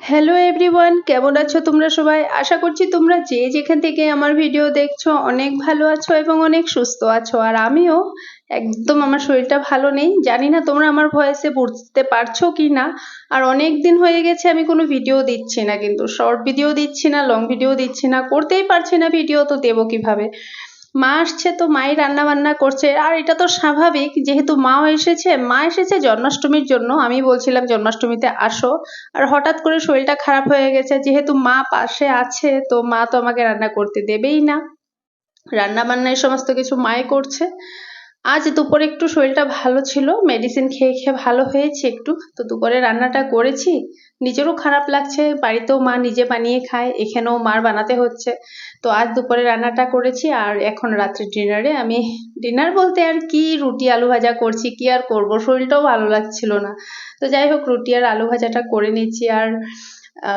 Hello everyone কেমন আছো তোমরা সবাই? আশা করছি তোমরা যে যেখান থেকে আমার ভিডিও দেখছ অনেক ভালো আছো এবং অনেক সুস্থ আছো। আর আমিও একদম আমার শরীরটা ভালো নেই। জানি না তোমরা আমার ভয়েসে বুঝতে পারছ কি না আর অনেক দিন হয়ে গেছে আমি কোনো ভিডিও দিচ্ছি না, কিন্তু শর্ট ভিডিও দিচ্ছি না লং ভিডিও দিচ্ছি না, করতেই পারছি না ভিডিও তো দেবো কীভাবে? মা আসছে তো মাই রান্না বান্না করছে। আর এটা তো স্বাভাবিক, যেহেতু মাও এসেছে, মা এসেছে জন্মাষ্টমীর জন্য। আমি বলছিলাম, জন্মাষ্টমীতে আসো। আর হঠাৎ করে শরীরটা খারাপ হয়ে গেছে। যেহেতু মা পাশে আছে, তো মা তো আমাকে রান্না করতে দেবেই না। রান্না বান্না এই সমস্ত কিছু মাই করছে। আজ দুপুরে একটু শরীরটা ভালো ছিল মেডিসিন খেয়ে খেয়ে ভালো হয়েছে একটু, তো দুপুরে রান্নাটা করেছি। নিজেরও খারাপ লাগছে, বাড়িতেও মা নিজে বানিয়ে খায়, এখানেও মার বানাতে হচ্ছে। তো আজ দুপুরে রান্নাটা করেছি আর এখন রাত্রে ডিনারে আমি ডিনার বলতে আর কি রুটি আলু ভাজা করছি, কি আর করব? শরীরটাও ভালো লাগছিল না। তো যাই হোক, রুটি আর আলু ভাজাটা করে নিচ্ছি আর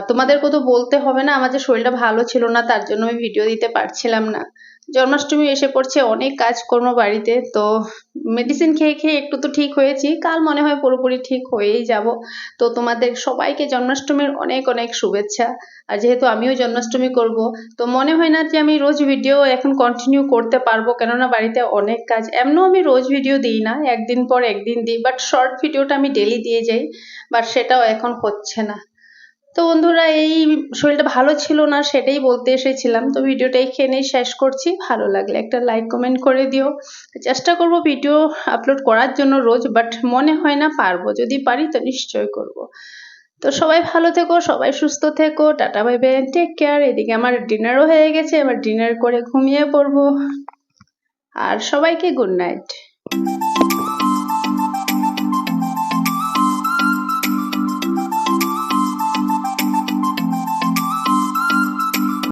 তোমাদেরকে তো বলতে হবে না, আমার যে শরীরটা ভালো ছিল না, তার জন্য আমি ভিডিও দিতে পারছিলাম না। জন্মাষ্টমী এসে পড়ছে, অনেক কাজকর্ম বাড়িতে, তো মেডিসিন খেয়ে খেয়ে একটু তো ঠিক হয়েছি। কাল মনে হয় পুরোপুরি ঠিক হয়েই যাব। তো তোমাদের সবাইকে জন্মাষ্টমীর অনেক অনেক শুভেচ্ছা। আর যেহেতু আমিও জন্মাষ্টমী করব, তো মনে হয় না যে আমি রোজ ভিডিও এখন কন্টিনিউ করতে পারব, কেননা বাড়িতে অনেক কাজ। এমনও আমি রোজ ভিডিও দিই না, একদিন পর একদিন দিই বাট শর্ট ভিডিওটা আমি ডেলি দিয়ে যাই বাট সেটাও এখন হচ্ছে না। তো বন্ধুরা, এই শরীরটা ভালো ছিল না, সেটাই বলতে এসেছিলাম। তো ভিডিওটা এখানেই শেষ করছি। ভালো লাগলে একটা লাইক কমেন্ট করে দিও। চেষ্টা করব ভিডিও আপলোড করার জন্য রোজ বাট মনে হয় না পারব। যদি পারি, তো নিশ্চয় করব। তো সবাই ভালো থেকো, সবাই সুস্থ থেকো। Tata bye bye take care এদিকে আমার ডিনারও হয়ে গেছে, এবার ডিনার করে ঘুমিয়ে পড়ব। আর সবাইকে গুড নাইট